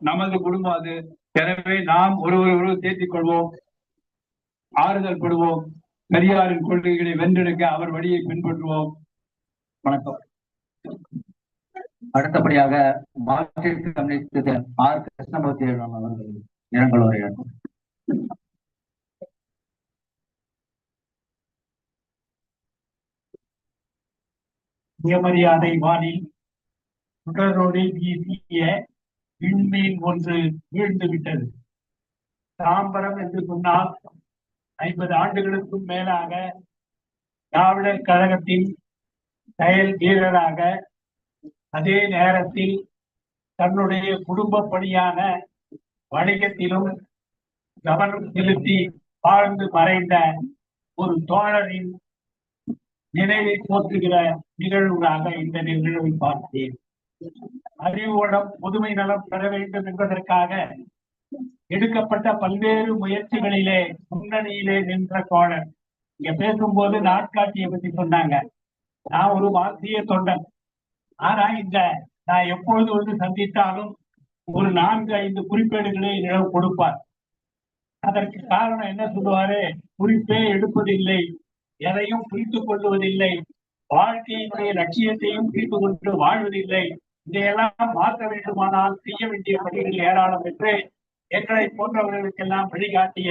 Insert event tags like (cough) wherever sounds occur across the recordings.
நமது குடும்பம் அது. எனவே நாம் ஒருவர் ஒருவர் தேற்றிக் கொள்வோம். ஆறுதல் படுவோம். பெரியாரின் கொள்கைகளை வென்றெடுக்க அவர் வழியை பின்பற்றுவோம். வணக்கம். அடுத்தபடியாக மார்க்சிஸ்ட் கம்யூனிஸ்ட் ஆர் கிருஷ்ணமூர்த்தி அவர்கள் இரங்கல் உரையாற்றும் சுயமரியாதை வானில் சுடரோடு வீசிய விண்மீன் ஒன்று வீழ்ந்து விட்டது தாம்பரம் என்று சொன்னால் ஐம்பது ஆண்டுகளுக்கும் மேலாக திராவிடர் கழகத்தின் செயல் வீரராக அதே நேரத்தில் தன்னுடைய குடும்ப பணியான வணிகத்திலும் கவனம் செலுத்தி வாழ்ந்து மறைந்த ஒரு தோழரின் நினைவை போற்றுகிற நிகழ்வுகளாக இந்த நிகழ்வை பார்த்தேன். அறிவோடம் புதுமை நலம் பெற வேண்டும் என்பதற்காக எடுக்கப்பட்ட பல்வேறு முயற்சிகளிலே முன்னணியிலே நின்ற தோழர் இங்க பேசும்போது நாட்காட்டியை பத்தி சொன்னாங்க. நான் ஒரு வாசிய தொண்டன். ஆனா இந்த நான் எப்பொழுது வந்து சந்தித்தாலும் ஒரு நான்கு ஐந்து குறிப்பேடுகளை நிலவு கொடுப்பார். அதற்கு காரணம் என்ன சொல்லுவாரு? குறிப்பே எடுப்பதில்லை எதையும் குறித்துக் கொள்வதில்லை வாழ்க்கையினுடைய லட்சியத்தையும் புரிந்து கொண்டு வாழ்வதில்லை. இதையெல்லாம் மாற்ற வேண்டுமானால் செய்ய வேண்டிய பணிகள் ஏராளம் என்று எங்களை போன்றவர்களுக்கெல்லாம் வழிகாட்டிய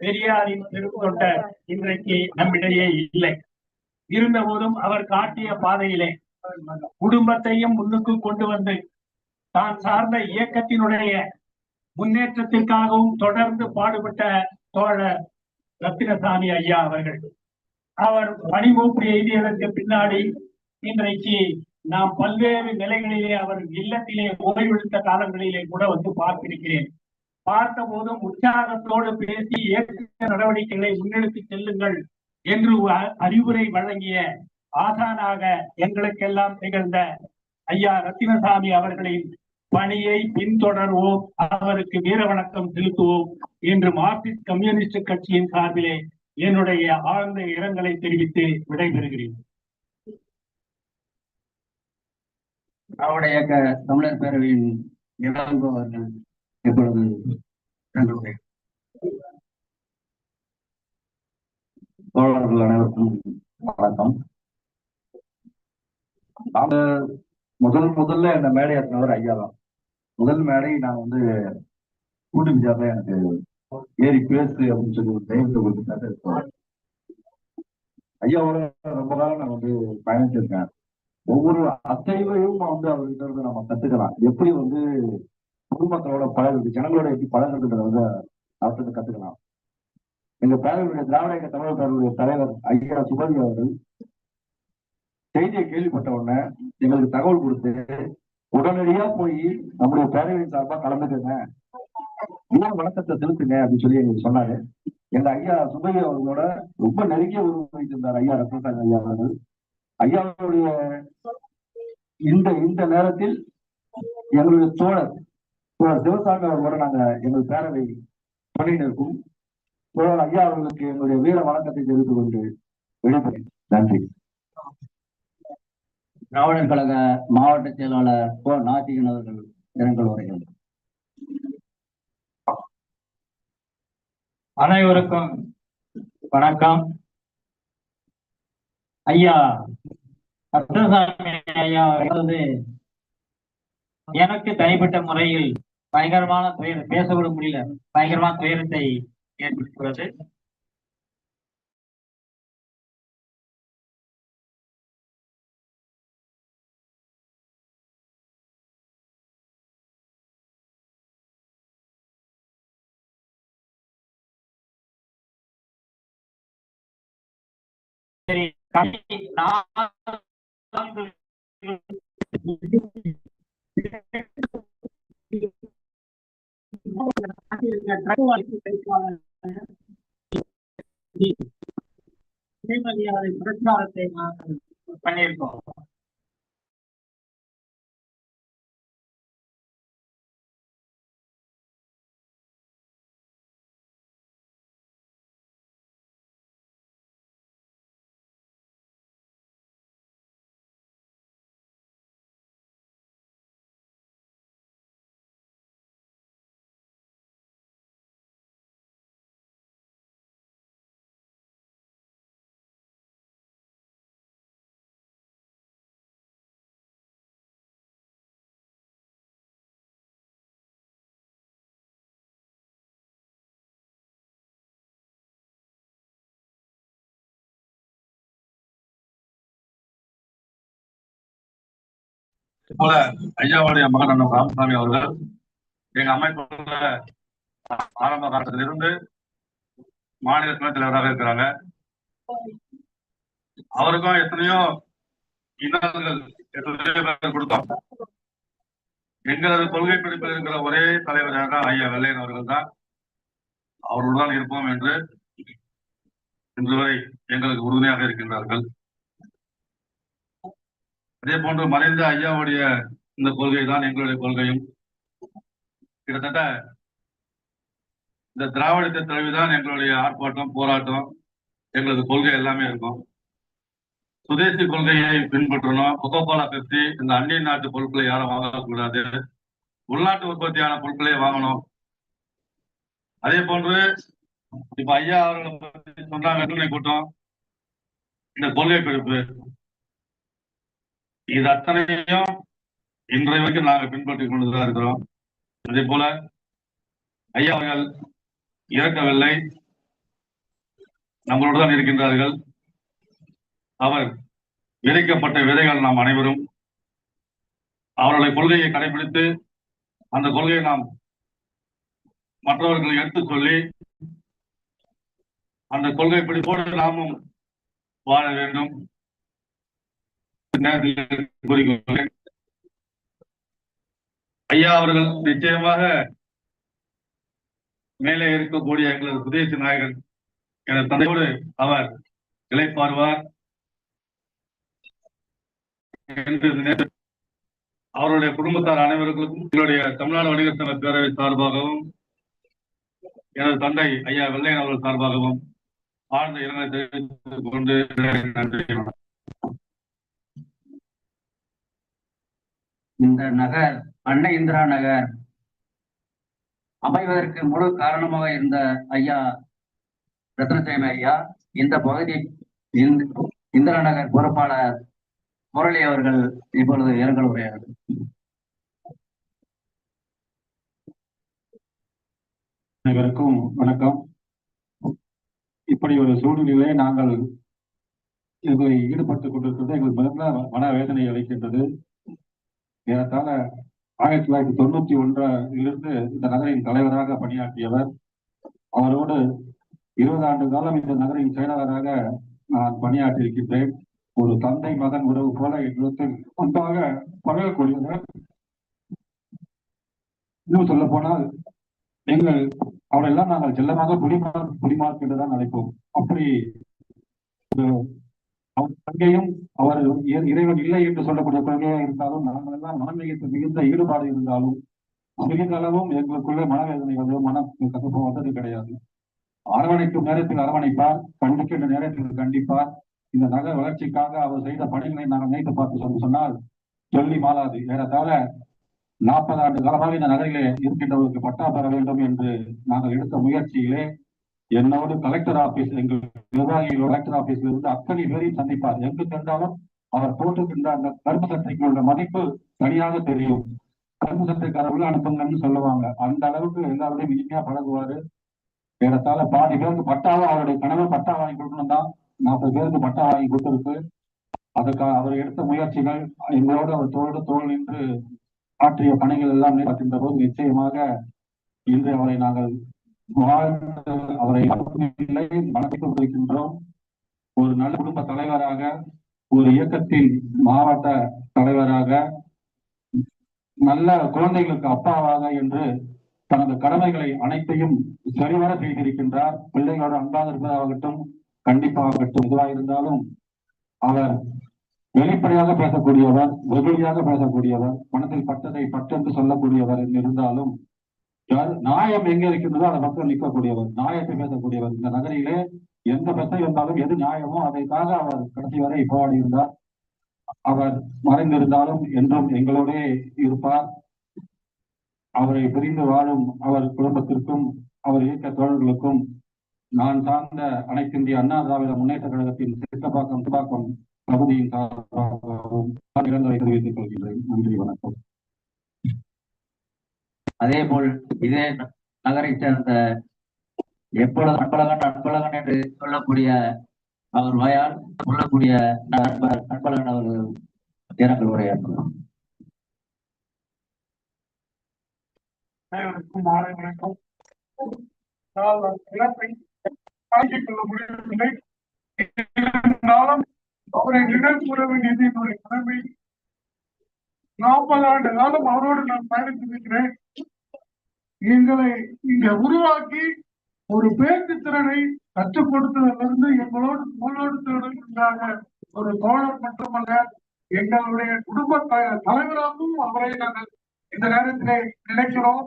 பெரியாரின் பெருந்தொண்டர் இன்றைக்கு நம்மிடையே இல்லை. இருந்த போதும் அவர் காட்டிய பாதையிலே குடும்பத்தையும் முன்னுக்கு கொண்டு வந்து தான் சார்ந்த இயக்கத்தினுடைய முன்னேற்றத்திற்காகவும் தொடர்ந்து பாடுபட்ட தோழர் ரத்தினசாமி ஐயா அவர்கள். அவர் பணிமூப்பு எழுதியதற்கு பின்னாடி இன்றைக்கு நாம் பல்வேறு நிலைகளிலே அவர் இல்லத்திலே ஓய்வெடுத்த காலங்களிலே கூட வந்து பார்த்திருக்கிறேன். பார்த்த போதும் உற்சாகத்தோடு பேசி ஏற்ற நடவடிக்கைகளை முன்னெடுத்து செல்லுங்கள் என்று அறிவுரை வழங்கிய ஆசானாக எங்களுக்கெல்லாம் திகழ்ந்த ஐயா ரத்தினசாமி அவர்களின் பணியை பின்தொடர்வோம். அவருக்கு வீர வணக்கம் செலுத்துவோம் என்று மார்க்சிஸ்ட் கம்யூனிஸ்ட் கட்சியின் சார்பிலே என்னுடைய ஆழ்ந்த இரங்கலை தெரிவித்து விடைபெறுகிறேன். திராவிட இயக்க தமிழர் பேரவையின் இளங்கோ அவர்கள் இப்பொழுது தங்களுடைய தோழர்கள் அனைவருக்கும் வணக்கம். முதல் முதல்ல இந்த மேடை ஏற்றினவர் ஐயா தான். முதல் மேடை நான் வந்து கூட்டு விஜயால எனக்கு ஏறி பேசு அப்படின்னு சொல்லி ஒரு தைரியத்தை கொடுத்துட்டாரு. ஐயாவோட ரொம்ப காலம் நான் வந்து பயணிச்சிருக்கேன். ஒவ்வொரு அசைவையும் வந்து அவர்கிட்ட இருந்து நம்ம கத்துக்கலாம். எப்படி வந்து பொதுமக்களோட பழகுது ஜனங்களோட எப்படி பழகுறதுன்றத வந்து அவர்கிட்ட கத்துக்கலாம். எங்க பேரவையுடைய திராவிட இயக்க தமிழக பேரவையுடைய தலைவர் ஐயா சுபதி அவர்கள் செய்தியை கேள்விப்பட்ட உடனே எங்களுக்கு தகவல் கொடுத்து உடனடியா போய் நம்முடைய பேரவையின் சார்பா கலந்துக்கங்க. வீர வணக்கத்தை செலுத்துங்க அப்படின்னு சொல்லி எங்களுக்கு சொன்னாரு. எங்க ஐயா சுபதி அவர்களோட ரொம்ப நெருங்கிய உருவாக்கிட்டு இருந்தார் ஐயா ரத்னசாமி ஐயா அவர்கள். ஐயாவுடைய இந்த இந்த நேரத்தில் எங்களுடைய தோழர் தோழர் சிவசாமி அவர்களோட நாங்க எங்கள் பேரவை துணை நிற்கும் தோழர் ஐயா அவர்களுக்கு எங்களுடைய வீர வணக்கத்தை தெரிவித்துக் கொண்டு விடைபெறேன் நன்றி. திராவிடர் கழக மாவட்ட செயலாளர் கோ நாசிகன் அவர்கள் இரங்கல் உரைகள். அனைவருக்கும் வணக்கம். ஐயா ரத்னசாமி ஐயா அதாவது எனக்கு தனிப்பட்ட முறையில் பயங்கரமான துயரம் பேசக்கூட முடியல. பயங்கரமான துயரத்தை ஏற்படுத்துகிறது. சரி பிரச்சாரத்தை பண்ணியிருக்கோம் போல ஐயாவுடைய மகன் அண்ணன் ராமசாமி அவர்கள் எங்க அமைப்புல ஆரம்ப காலத்திலிருந்து மாநில துணைத் தலைவராக இருக்கிறாங்க. அவருக்கும் எத்தனையோ இன்னல்கள் எத்தனையோ கொடுத்தோம். எங்களது கொள்கை பிடிப்பில் இருக்கிற ஒரே தலைவராக ஐயா வெள்ளையன் அவர்கள் தான். அவர்களுடன் இருப்போம் என்று இன்று வரை எங்களுக்கு உறுதுணையாக இருக்கின்றார்கள். அதே போன்று மறைந்த ஐயாவுடைய இந்த கொள்கை தான் எங்களுடைய கொள்கையும். கிட்டத்தட்ட இந்த திராவிடத்தை தழுவிதான் எங்களுடைய ஆர்ப்பாட்டம் போராட்டம். எங்களது கொள்கை எல்லாமே இருக்கும். சுதேசி கொள்கையை பின்பற்றணும். கொக்கோகோலா பெப்சி இந்த அந்நிய நாட்டு பொருட்களை யாரும் வாங்கக்கூடாது. உள்நாட்டு உற்பத்தியான பொருட்களே வாங்கணும். அதே போன்று இப்ப ஐயா அவர்களை பற்றி சொன்னாங்க கூட்டம்? இந்த கொள்கை பிடிப்பு இது அத்தனையும் இன்றைய வரைக்கும் நாங்கள் பின்பற்றி கொண்டுதான் இருக்கிறோம். அதே போல ஐயா அவர்கள் இறக்கவில்லை. நம்மளோடு தான் இருக்கின்றார்கள். அவர் விதைக்கப்பட்ட விதைகள் நாம் அனைவரும் அவருடைய கொள்கையை கடைபிடித்து அந்த கொள்கையை நாம் மற்றவர்களை எடுத்து சொல்லி அந்த கொள்கை பிடிப்போடு நாமும் வாழ வேண்டும். ஐயா அவர்கள் நிச்சயமாக மேலே இருக்கக்கூடிய எங்களது சுதேசி நாயகன் எனது தந்தையோடு அவர் இழைப்பார்வார் அவருடைய குடும்பத்தார் அனைவருக்கும் எங்களுடைய தமிழ்நாடு வணிகர் சங்க பேரவை சார்பாகவும் எனது தந்தை ஐயா வெள்ளையன் அவர்கள் சார்பாகவும் ஆழ்ந்த இரங்கலை தெரிவித்துக் கொண்டு நன்றி. இந்த நகர் அன்னை இந்திரா நகர். அமைவதற்கு முழு காரணமாக இருந்த ஐயா ரத்னசாமி ஐயா இந்த பகுதி இந்த- இந்திரா நகர் பொறுப்பாளர் முரளி அவர்கள் இப்பொழுது இரங்கல் உரையாடுகிறார் அனைவருக்கும் வணக்கம். இப்படி ஒரு சூழ்நிலையிலே நாங்கள் இதில் ஈடுபட்டுக் கொண்டிருக்கிறது எங்களுக்கு மிகுந்த மன வேதனை அளிக்கின்றது. ஏறத்தாழ ஆயிரத்தி தொள்ளாயிரத்தி தொண்ணூத்தி ஒன்றிலிருந்து இந்த நகரின் தலைவராக பணியாற்றியவர். அவரோடு இருபது ஆண்டு காலம் இந்த நகரின் செயலாளராக நான் பணியாற்றியிருக்கின்றேன். ஒரு தந்தை மகன் உறவு போல எங்களுக்கு ஒன்றாக பழகக்கூடியவர். இன்னும் சொல்ல போனால் எங்கள் அவரெல்லாம் நாங்கள் செல்லமாக குடிமா புலிமார்க் என்றுதான் அழைப்போம். அப்படி ஒரு அவர் அவர் இறைவன் இல்லை என்று சொல்லக்கூடிய குழந்தையாக இருந்தாலும் நாங்கள் எல்லாம் மிகுந்த ஈடுபாடு இருந்தாலும் மிகுந்த அளவும் எங்களுக்குள்ள மனவேதனை வந்து மன கசப்பு வந்தது கிடையாது. அரவணைக்கும் நேரத்தில் அரவணைப்பார் கண்டிக்கின்ற நேரத்தில் கண்டிப்பார். இந்த நகர வளர்ச்சிக்காக அவர் செய்த பணிகளை நாங்கள் நினைத்து பார்த்து சொல்ல சொன்னால் சொல்லி மாறாது. ஏறத்தாழ நாற்பது ஆண்டு காலமாக இந்த நகரிலே இருக்கின்றவருக்கு பட்டா பெற வேண்டும் என்று நாங்கள் எடுத்த முயற்சியிலே என்னோடு கலெக்டர் ஆபீஸ் எங்கள் நிர்வாகிகள் கலெக்டர் ஆபீஸ்ல இருந்து அத்தனை பேரையும் சந்திப்பார். எங்கு சென்றாலும் அவர் போட்டுக்கின்ற அந்த கருப்பு சட்டைக்குள்ள மதிப்பு தனியாக தெரியும். கருப்பு சட்டை உள்ள அனுப்புங்கன்னு சொல்லுவாங்க. அந்த அளவுக்கு எல்லாருடையும் இனிமையா பழகுவாரு. ஏறத்தாழ பாதி பேருக்கு பட்டாவும் அவருடைய கனவு பட்டா வாங்கி கொடுக்கணும் தான் நாற்பது பேருக்கு பட்டா வாங்கி கொடுத்துருக்கு. அதுக்காக அவர் எடுத்த முயற்சிகள் எங்களோடு அவர் தோளோடு தோல் நின்று ஆற்றிய பணிகள் எல்லாம் பார்க்கின்ற போது நிச்சயமாக இன்று அவரை நாங்கள் வாழ்ந்து அவரை இல்லை ஒரு நல்ல குடும்ப தலைவராக ஒரு இயக்கத்தின் மாவட்ட தலைவராக நல்ல குழந்தைகளுக்கு அப்பாவாக என்று தனது கடமைகளை அனைத்தையும் சரிவர செய்திருக்கின்றார். பிள்ளைகளோடு அன்பாக இருப்பதாகட்டும் கண்டிப்பாகட்டும் எதுவாக இருந்தாலும் அவர் வெளிப்படையாக பேசக்கூடியவர் வெகுளியாக பேசக்கூடியவர் மனத்தில் பட்டதை பட்டென்று சொல்லக்கூடியவர் என்று இருந்தாலும் நியாயம் எங்க இருக்கின்றதோ அந்த பக்கம் நிற்கக்கூடியவர் நியாயத்தை பேசக்கூடியவர். இந்த நகரிலே எந்த பிரச்சனை இருந்தாலும் எது நியாயமோ அதைக்காக அவர் கடைசி வரை போராடி இருந்தார். அவர் மறைந்திருந்தாலும் என்றும் எங்களோடே இருப்பார். அவரை பிரிந்து வாழும் அவர் குடும்பத்திற்கும் அவர் இயக்க தோழர்களுக்கும் நான் சார்ந்த அனைத்து இந்திய அண்ணா திராவிட முன்னேற்ற கழகத்தின் சித்தப்பாக்கம் துப்பாக்கம் பகுதியின் சார்பாகவும் தெரிவித்துக் கொள்கின்றேன். நன்றி வணக்கம். அதே போல் இதே நகரை சேர்ந்த எப்பொழுது நண்பழகன் நண்பழகன் என்று சொல்லக்கூடிய அவர் வாயால் சொல்லக்கூடிய அன்பழகன் அவர் அவர்கள் இரங்கல் உரையாற்றலாம் அனைவருக்கும் மாலை வணக்கம். வேண்டியது என்னுடைய கடமை. நாற்பது ஆண்டு காலம் அவரோடு நான் பயணித்திருக்கிறேன் எங்களை இங்க உருவாக்கி ஒரு பேச்சு திறனை கற்றுக் கொடுத்ததிலிருந்து எங்களோடு தோளோடு தோழர்களாக ஒரு தோழர் மட்டுமல்ல எங்களுடைய குடும்ப தலைவராகவும் அவரை நாங்கள் இந்த நேரத்திலே நினைக்கிறோம்.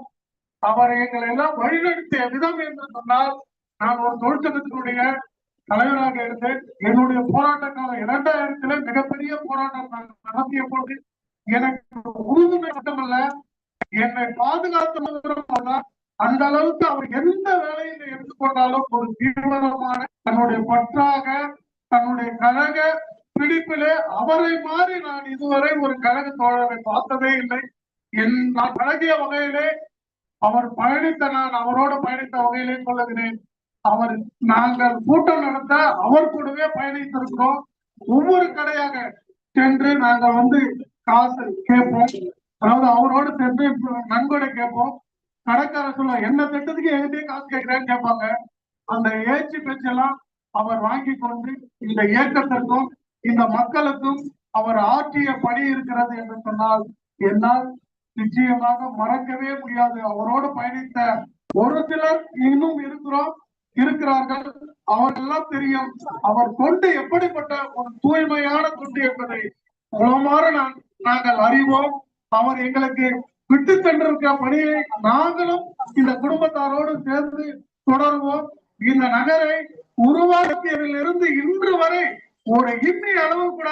அவர் எங்களை எல்லாம் வழிநடத்திய விதம் என்று சொன்னால் நான் ஒரு தொழிற்சங்கத்தினுடைய தலைவராக இருந்தேன். என்னுடைய போராட்ட காலம் மிகப்பெரிய போராட்டம் நடத்திய பொழுது எனக்கு உறுதுணை மட்டுமல்ல என்னை பாதுகாத்த அந்த அளவுக்கு அவர் எந்த வேலையில எடுத்துக்கொண்டாலும் ஒரு தீவிரமான தன்னுடைய பற்றாக தன்னுடைய கழக பிடிப்பிலே அவரை மாறி நான் இதுவரை ஒரு கழக தோழரை பார்த்ததே இல்லை. என் நான் பழகிய வகையிலே அவர் பயணித்த நான் அவரோடு பயணித்த வகையிலே சொல்லுகிறேன். அவர் நாங்கள் கூட்டம் நடத்த அவர் கூடவே பயணித்திருக்கிறோம். ஒவ்வொரு கடையாக சென்று நாங்கள் வந்து காசு கேட்போம். அதாவது அவரோட சேர்ந்து நன்கொடை கேட்போம். கடைக்கார சொல்ல என்ன திட்டத்துக்கு எங்கிட்டே காசு கேட்கிறேன்னு கேட்பாங்க. அந்த ஏச்சு பேச்செல்லாம் அவர் வாங்கி கொண்டு இந்த இயக்கத்திற்கும் இந்த மக்களுக்கும் அவர் ஆற்றிய பணி இருக்கிறது என்று சொன்னால் என்னால் நிச்சயமாக மறக்கவே முடியாது. அவரோடு பயணித்த ஒரு சிலர் இன்னும் இருக்கிறோம் இருக்கிறார்கள். அவர்களெல்லாம் தெரியும் அவர் தொண்டு எப்படிப்பட்ட ஒரு தூய்மையான தொண்டு என்பதை உளமாற நான் நாங்கள் அறிவோம். அவர் எங்களுக்கு விட்டு சென்றிருக்க பணியை நாங்களும் இந்த குடும்பத்தாரோடு சேர்ந்து தொடர்வோம். இந்த நகரை உருவாக்கியதிலிருந்து இன்று வரை ஒரு இம்மி அளவு கூட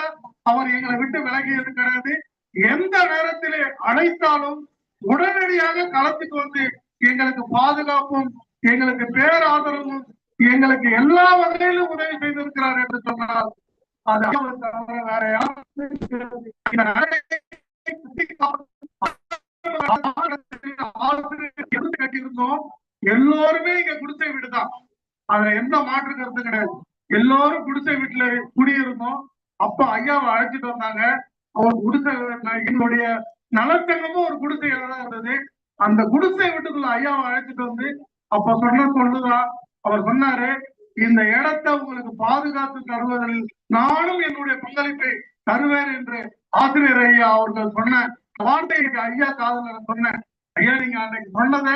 அவர் எங்களை விட்டு விலகியது கிடையாது. எந்த நேரத்திலே அழைத்தாலும் உடனடியாக களத்துக்கு வந்து எங்களுக்கு பாதுகாப்பும் எங்களுக்கு பேராதரவும் எங்களுக்கு எல்லா வகையிலும் உதவி செய்திருக்கிறார் என்று சொன்னால் வேற கட்டியிருந்தோம் எல்லோருமே இங்க குடிசை வீடுதான். அதுல எந்த மாற்று கருத்து கிடையாது. எல்லாரும் குடிசை வீட்டுல குடியிருந்தோம். அப்ப ஐயாவை அழைச்சிட்டு வந்தாங்க. அவர் குடிசை எங்களுடைய நலச்சங்கமும் ஒரு குடிசை தான் இருந்தது. அந்த குடிசை வீட்டுக்குள்ள ஐயாவை அழைச்சிட்டு வந்து அப்ப சொன்ன சொல்லுதான். அவர் சொன்னாரு இந்த இடத்தை உங்களுக்கு பாதுகாத்து தருவதில் நானும் என்னுடைய பங்களிப்பை தருவேன் என்று ஆசிரியர் ஐயா அவர்கள் சொன்ன வார்த்தைக்கு ஐயா காதல சொன்ன சொன்னேன் ஐயா நீங்க அன்னைக்கு சொன்னதை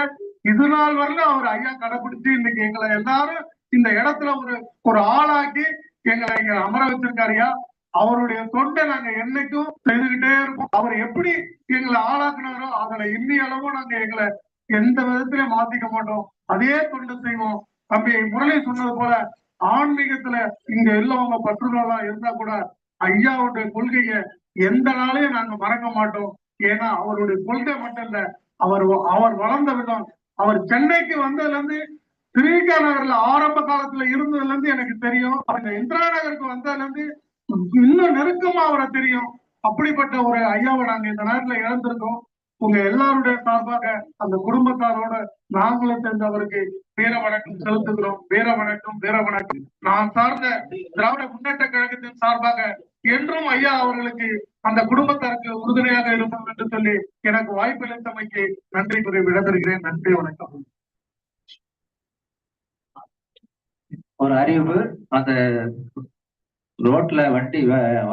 இது நாள் வரல அவர் ஐயா கடைபிடிச்சு இன்னைக்கு எங்களை எல்லாரும் இந்த இடத்துல ஒரு ஒரு ஆளாக்கி எங்களை இங்க அமர வச்சிருக்காருயா அவருடைய தொண்டை நாங்க என்னைக்கும் செய்துகிட்டே இருப்போம். அவர் எப்படி எங்களை ஆளாக்குனாரோ அதுல இன்னி அளவும் நாங்க எங்களை எந்த விதத்திலயும் மாத்திக்க மாட்டோம். அதே தொண்டு செய்வோம். தம்பி முரளி சொன்னது போல ஆன்மீகத்துல இங்க உள்ளவங்க பற்றுதலாம் இருந்தா கூட ஐயாவுடைய கொள்கையை எந்த நாளையும் நாங்க மறக்க மாட்டோம். ஏன்னா அவருடைய கொள்கை மட்டும் இல்ல அவர் அவர் வளர்ந்த விதம். அவர் சென்னைக்கு வந்ததுல இருந்து திரிகா நகர்ல ஆரம்ப காலத்துல இருந்ததுல இருந்து எனக்கு தெரியும். அவங்க இந்திரா நகருக்கு வந்ததுல இருந்து இன்னும் நெருக்கமா அவரை தெரியும். அப்படிப்பட்ட ஒரு ஐயாவை நாங்க இந்த நேரத்துல இழந்திருக்கோம். உங்க எல்லாருடைய சார்பாக அந்த குடும்பத்தாரோட நாங்களும் சேர்ந்தவருக்கு வீர வணக்கம் செலுத்துகிறோம். வீர வணக்கம் வீர வணக்கம். நான் சார்ந்த திராவிட முன்னேற்ற கழகத்தின் சார்பாக என்றும் ஐயா அவர்களுக்கு அந்த குடும்பத்தாருக்கு உறுதுணையாக இருப்போம் என்று சொல்லி எனக்கு வாய்ப்பு அளித்தமைக்கு நன்றி கூறி விடைபெறுகிறேன். நன்றி வணக்கம். ஒரு அறிவு அந்த ரோட்ல வண்டி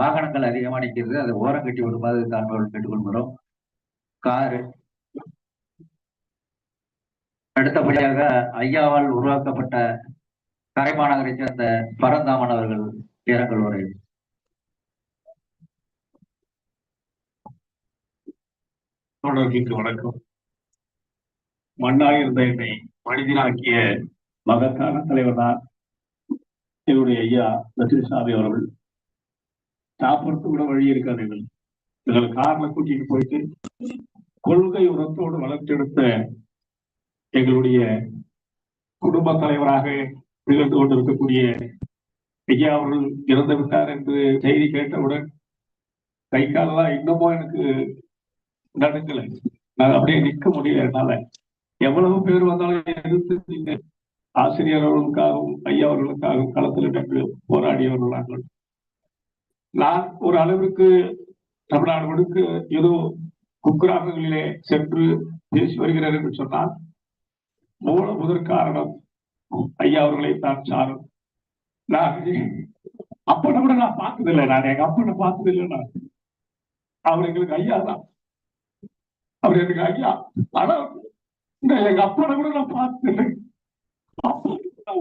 வாகனங்கள் அதிகமா நிற்கிறது அதை ஓரம் கட்டி விடுமாறு தாழ்வோடு கேட்டுக்கொள்கிறோம். காரு. அடுத்தபடியாக ஐயாவால் உருவாக்கப்பட்ட கரைமாநகரை சேர்ந்த பரந்தாமன் அவர்கள் இரங்கல் உரை தொடர்கிற்கு வணக்கம். மண்ணாக இருந்த என்னை மனிதனாக்கிய மகத்தான தலைவர் தான் என்னுடைய ஐயா லட்சுமிசாமி அவர்கள். சாப்பிட்றது கூட வழி இருக்காது எங்களுக்கு. எங்களை கார்ல கூட்டிட்டு போயிட்டு கொள்கை உரத்தோடு வளர்த்தெடுத்த எங்களுடைய குடும்ப தலைவராக திகழ்ந்து கொண்டிருக்கக்கூடிய ஐயா அவர்கள் இறந்து விட்டார் என்று செய்தி கேட்டவுடன் கை காலெல்லாம் இன்னமும் எனக்கு நடுங்கலை. நான் அப்படியே நிற்க முடியல என்னால. எவ்வளவு பேர் வந்தாலும் எதிர்த்து நீங்க ஆசிரியர் அவர்களுக்காகவும் ஐயா அவர்களுக்காகவும் களத்தில் போராடியவர்கள் நாங்கள் நான் ஒரு அளவிற்கு தமிழ்நாடு முழுக்க ஏதோ குக்கிராமங்களிலே சென்று பேசி வருகிறார் என்று சொன்னால் மூல முதற் காரணம் ஐயா அவர்களை தான் சாரும். நான் அப்பனை கூட நான் பார்த்ததில்லை. நான் எங்க அப்பனை பார்த்ததில்லை நான். அவர் எங்களுக்கு ஐயா தான். அவர் எனக்கு ஐயா. ஆனா இந்த எங்க அப்பனை கூட நான் பார்த்ததில்லை. அப்பா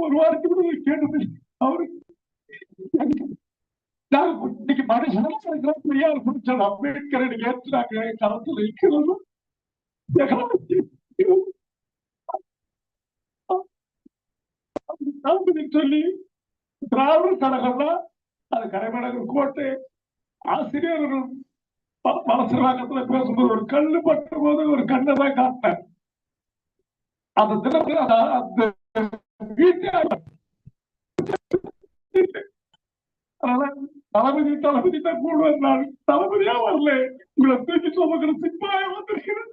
ஒரு வாரத்துக்கு கூட கேட்டது அவரு இன்னைக்கு மனுஷனும் பெரியார் பிடிச்சது அம்பேத்கரை ஏற்றாங்க காலத்துல களத்தில் இருக்கிறது சொல்லி திராவிட கழகம்னா அது கரைமடகம் கோட்டை. ஆசிரியர்கள் மனசிலாக்கத்துல பேசும்போது ஒரு கல்லு பட்ட போது ஒரு கண்ணை தான் காட்டினேன். அந்த தினத்துல அந்த- அந்த வீட்டை தளபதி தான் கூடுவார் நான். தளபதியா வரல. உங்களை தூக்கி சுமக்கிற சிப்பாயா வந்திருக்கிறேன்.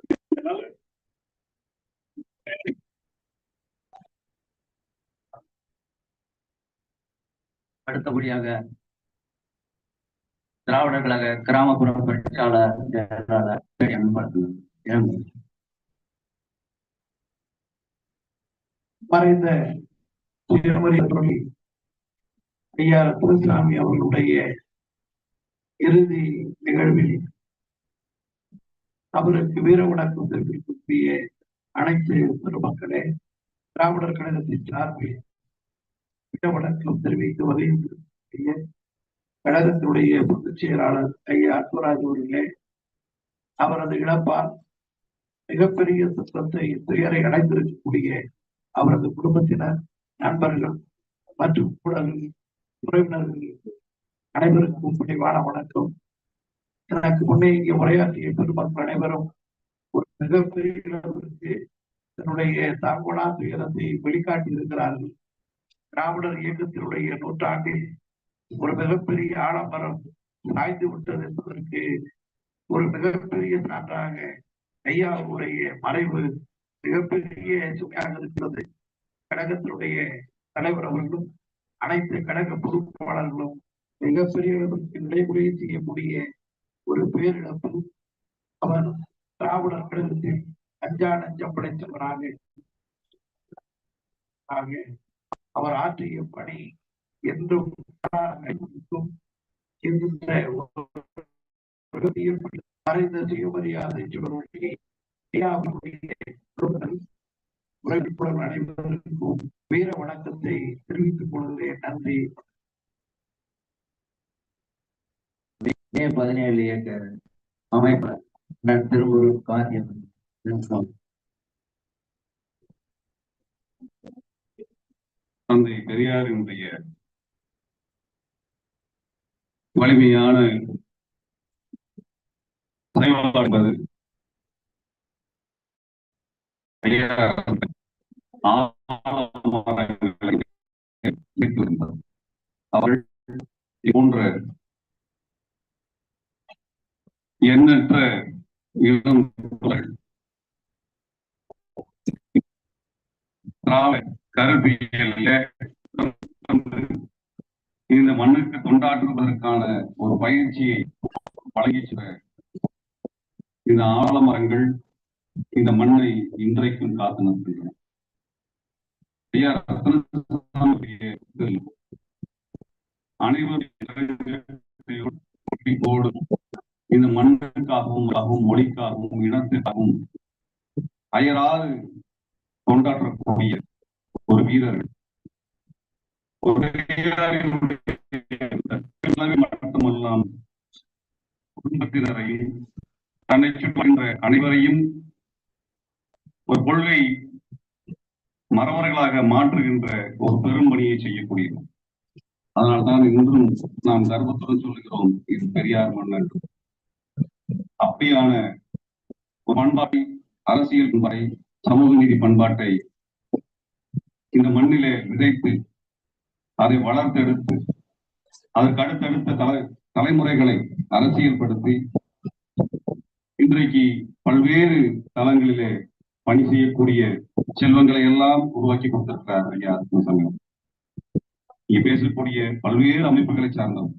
அடுத்தபடியாக திராவிடர் கழக கிராமப்புற புரட்சியாளர் செயலாளர். மறைந்த ஐயா துரைசாமி அவர்களுடைய இறுதி நிகழ்வில் அவருக்கு வீர வணக்கம் தெரிவிக்கக்கூடிய அனைத்து பெருமக்களே திராவிடர் கழகத்தின் சார்பில் வீர வணக்கம் தெரிவித்து வருகின்ற கழகத்தினுடைய பொதுச் செயலாளர் ஐயா அன்பராஜ் அவர்களே அவரது இழப்பால் மிகப்பெரிய சுத்தத்தை துயரை அடைந்திருக்கக்கூடிய அவரது குடும்பத்தினர் நண்பர்கள் மற்றும் உறவினர்கள் அனைவருக்கும் பணிவான வணக்கம். எனக்கு முன்னே இங்கே உரையாற்றிய பெருமக்கள் அனைவரும் ஒரு மிகப்பெரிய அளவிற்கு தன்னுடைய தாங்கோலா துயரத்தை வெளிக்காட்டி இருக்கிறார்கள் திராவிடர் இயக்கத்தினுடைய நூற்றாண்டில் ஒரு மிகப்பெரிய ஆடம்பரம் சாய்ந்து விட்டது என்பதற்கு ஒரு மிகப்பெரிய சான்றாக ஐயாவுடைய மறைவு மிகப்பெரிய சுமையாக இருக்கிறது. கழகத்தினுடைய தலைவர் அவர்களும் அனைத்து கழக பொறுப்பாளர்களும் மிகப்பெரிய நடைமுறை நடைமுறையை செய்யக்கூடிய ஒரு பேரிழப்பு அவர் திராவிடர் கழகத்தில் அஞ்சா நஞ்சம் படைத்தவராக அவர் ஆற்றிய பணி என்றும் மறைந்த சுயமரியாதை சுடரொழியை உறவிப்புடன் அனைவருக்கும் வீர வணக்கத்தை தெரிவித்துக் கொள்கிறேன். நன்றி. மே பதினேழு ஏக்கர் அமைப்பு? அண்ணன் திருவூர் காரியம் தந்தை பெரியாரினுடைய வலிமையான என்பது போன்ற எண்ணற்ற இளம் இந்த மண்ணுக்கு தொண்டாற்றுவதற்கான ஒரு பயிற்சியை வழங்கி இந்த ஆலமரங்கள் இந்த மண்ணை இன்றைக்கும் காத்து நிற்கின்றன. ஐயா ரத்னசாமியுடைய இதில் அனைவரும் இந்த மண்ணுக்காகவும் மொழிக்காகவும் இனத்திற்காகவும் அயராது கொண்டாற்றக்கூடிய ஒரு வீரர். ஒரு (laughs) மட்டுமல்லாம் குடும்பத்தினரையும் தன்னை சுற்றுகின்ற அனைவரையும் ஒரு கொள்கை மறவர்களாக மாற்றுகின்ற ஒரு பெரும் பணியை செய்யக்கூடியது அதனால்தான் இன்றும் நாம் கர்வத்துடன் சொல்கிறோம் இது பெரியார் மன்னன் அப்படியான பண்பாட்டை அரசியல் பண்பாட்டை சமூக நீதி பண்பாட்டை இந்த மண்ணிலே விதைத்து அதை வளர்த்தெடுத்து அதற்கு அடுத்தடுத்த தலை தலைமுறைகளை அரசியல்படுத்தி இன்றைக்கு பல்வேறு தளங்களிலே பணி செய்யக்கூடிய செல்வங்களை எல்லாம் உருவாக்கி கொடுத்திருக்கிறார் ஐயா சமயம் இங்கே பேசக்கூடிய பல்வேறு அமைப்புகளை சார்ந்தவர்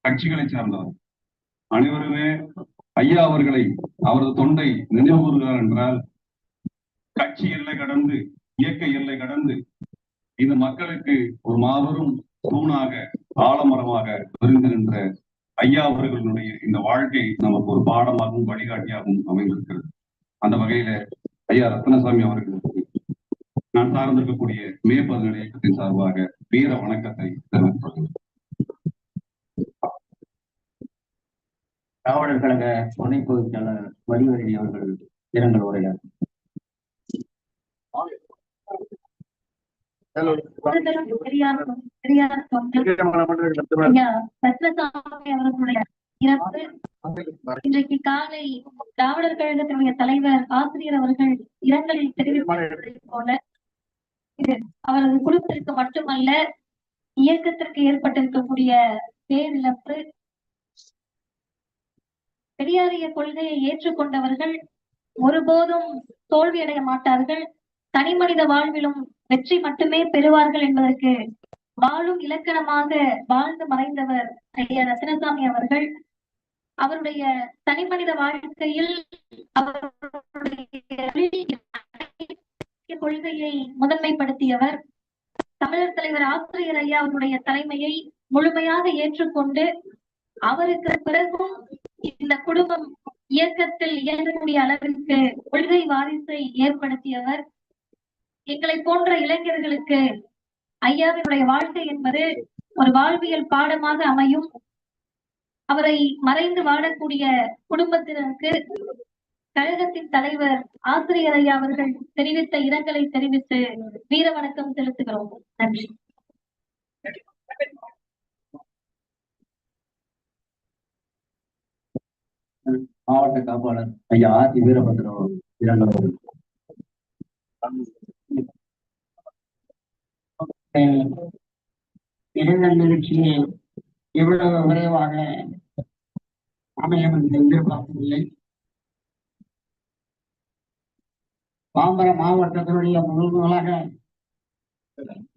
கட்சிகளை சார்ந்தவர் அனைவருமே ஐயா அவர்களை அவரது தொண்டை நினைவுறுகிறார் என்றால் கட்சி எல்லை கடந்து இயக்க எல்லை கடந்து இந்த மக்களுக்கு ஒரு மாபெரும் தூணாக ஆலமரமாக விருந்து நின்ற ஐயா அவர்களுடைய இந்த வாழ்க்கை நமக்கு ஒரு பாடமாகவும் வழிகாட்டியாகவும் அமைந்திருக்கிறது. அந்த வகையில ஐயா ரத்னசாமி அவர்களுக்கு நான் சார்ந்திருக்கக்கூடிய மே பதினேழு இயக்கத்தின் சார்பாக வீர வணக்கத்தை தெரிவித்துக் கொள்கிறேன். திராவிடர் கழக துணை பொதுச் செயலாளர் வடிவரெடி அவர்கள் இரங்கல் உரையார். இன்றைக்கு காலை திராவிடர் கழகத்தினுடைய தலைவர் ஆசிரியர் அவர்கள் இரங்கலில் தெரிவித்ததை போல இது அவரது குடும்பத்திற்கு மட்டுமல்ல இயக்கத்திற்கு ஏற்பட்டிருக்கக்கூடிய பேரிழப்பு பெரியாரிய கொள்கையை ஏற்றுக்கொண்டவர்கள் ஒருபோதும் தோல்வியடைய மாட்டார்கள். தனி மனித வாழ்விலும் வெற்றி மட்டுமே பெறுவார்கள் என்பதற்கு வாழும் இலக்கணமாக வாழ்ந்து மறைந்தவர் ஐயா ரத்னசாமி அவர்கள். அவருடைய தனி மனித வாழ்க்கையில் அவருடைய கொள்கையை முதன்மைப்படுத்தியவர். தமிழர் தலைவர் ஆசிரியர் ஐயா அவருடைய தலைமையை முழுமையாக ஏற்றுக்கொண்டு அவருக்கு பிறகும் இந்த குடும்பம் இயக்கத்தில் இயங்கக்கூடிய அளவிற்கு கொள்கை வாரிசை ஏற்படுத்தியவர். எங்களை போன்ற இளைஞர்களுக்கு ஐயாவினுடைய வாழ்க்கை என்பது ஒரு வாழ்வியல் பாடமாக அமையும். அவரை மறைந்து வாழக்கூடிய குடும்பத்தினருக்கு கழகத்தின் தலைவர் ஆசிரியர் ஐயா அவர்கள் தெரிவித்த இரங்கலை தெரிவித்து வீர வணக்கம் செலுத்துகிறோம். நன்றி. மாவட்ட காப்பாளர் ஐயா ஆதி வீரபத்ரன் இரங்கல். உரை நிகழ்ச்சியை இவ்வளவு விரைவாக அமையும் என்று எதிர்பார்க்கவில்லை தாம்பரம் மாவட்டத்தினுடைய முதல்வராக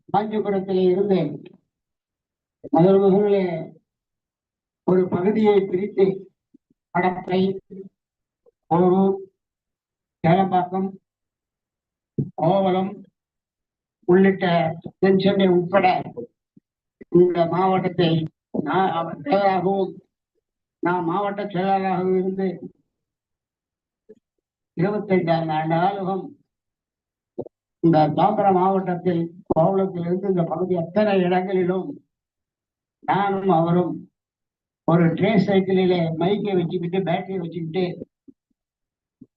காஞ்சிபுரத்திலே இருந்து முதல் முதலில் ஒரு பகுதியை பிரித்து கடற்கரை கொளூர் சேலம்பாக்கம் கோவலம் உள்ளிட்ட தென்சென்னை உட்பட இந்த மாவட்டத்தை நான் அவர் செயலராகவும் நான் மாவட்ட செயலாளராகவும் இருந்து இருபத்தைந்தாம் ஆண்டு காலம் இந்த தாம்பரம் மாவட்டத்தில் கோவளத்திலிருந்து இந்த பகுதி அத்தனை இடங்களிலும் நானும் அவரும் ஒரு ட்ரே சைக்கிளிலே மைக்கை வச்சுக்கிட்டு பேட்டரியை வச்சுக்கிட்டு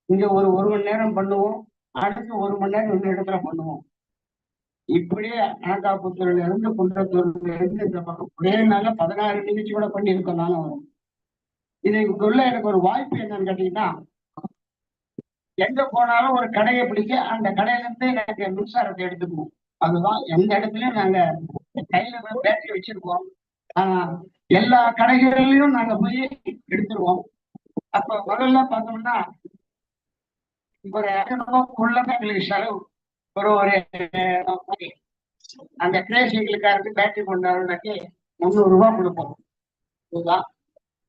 இங்க ஒரு ஒரு மணி நேரம் பண்ணுவோம் அடுத்து ஒரு மணி நேரம் இன்னொரு இடத்துல பண்ணுவோம். இப்படியே அனகாபுத்தூர்ல இருந்து குன்றத்தூர்ல இருந்து இந்த பக்கம். ஒரே நாள்ல பதினாறு நிகழ்ச்சி கூட பண்ணியிருக்கோம் நானும் வரும் இதுக்குள்ள எனக்கு ஒரு வாய்ப்பு என்னன்னு கேட்டீங்கன்னா எங்க போனாலும் ஒரு கடையை பிடிக்க அந்த கடையில இருந்து எனக்கு மின்சாரத்தை எடுத்துக்குவோம். அதுதான் எந்த இடத்துலயும் நாங்க கையில பேட்டரி வச்சிருக்கோம். ஆஹ் எல்லா கடைகளிலும் நாங்க போய் எடுத்துருவோம். அப்ப முதல்ல பார்த்தோம்னா ஒரு ஐநூறுபாக்குள்ளதான் எங்களுக்கு செலவு. ஒரு ஒரு அந்த ட்ரே சைக்கிளுக்காருக்கு பேட்டரி கொண்டாடுனாக்கி முந்நூறு ரூபாய் கொடுப்போம். இதுதான்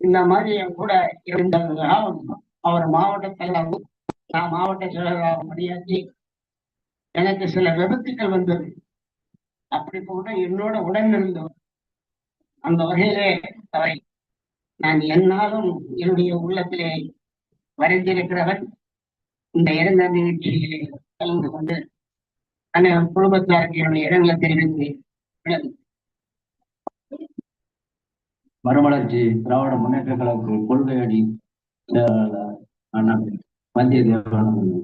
இந்த மாதிரி என் கூட இருந்ததுனால அவர் மாவட்ட செயலாளர் நான் மாவட்ட செயலாளராக பணியாற்றி எனக்கு சில விபத்துக்கள் வந்தது. அப்படி போட்டு என்னோட உடன் இருந்தவர் அந்த வகையிலே அவரை நான் என்னாலும் என்னுடைய உள்ளத்திலே வரைந்திருக்கிறவன். இந்த இறந்த நிகழ்ச்சிகளில் கலந்து கொண்டு அந்த குடும்பத்தாருக்கு என்னுடைய இரங்கலை தெரிவித்து மறுமலர்ச்சி திராவிட முன்னேற்ற கழக கொள்கை அடி செயலாளர் மத்திய தேவானந்தன்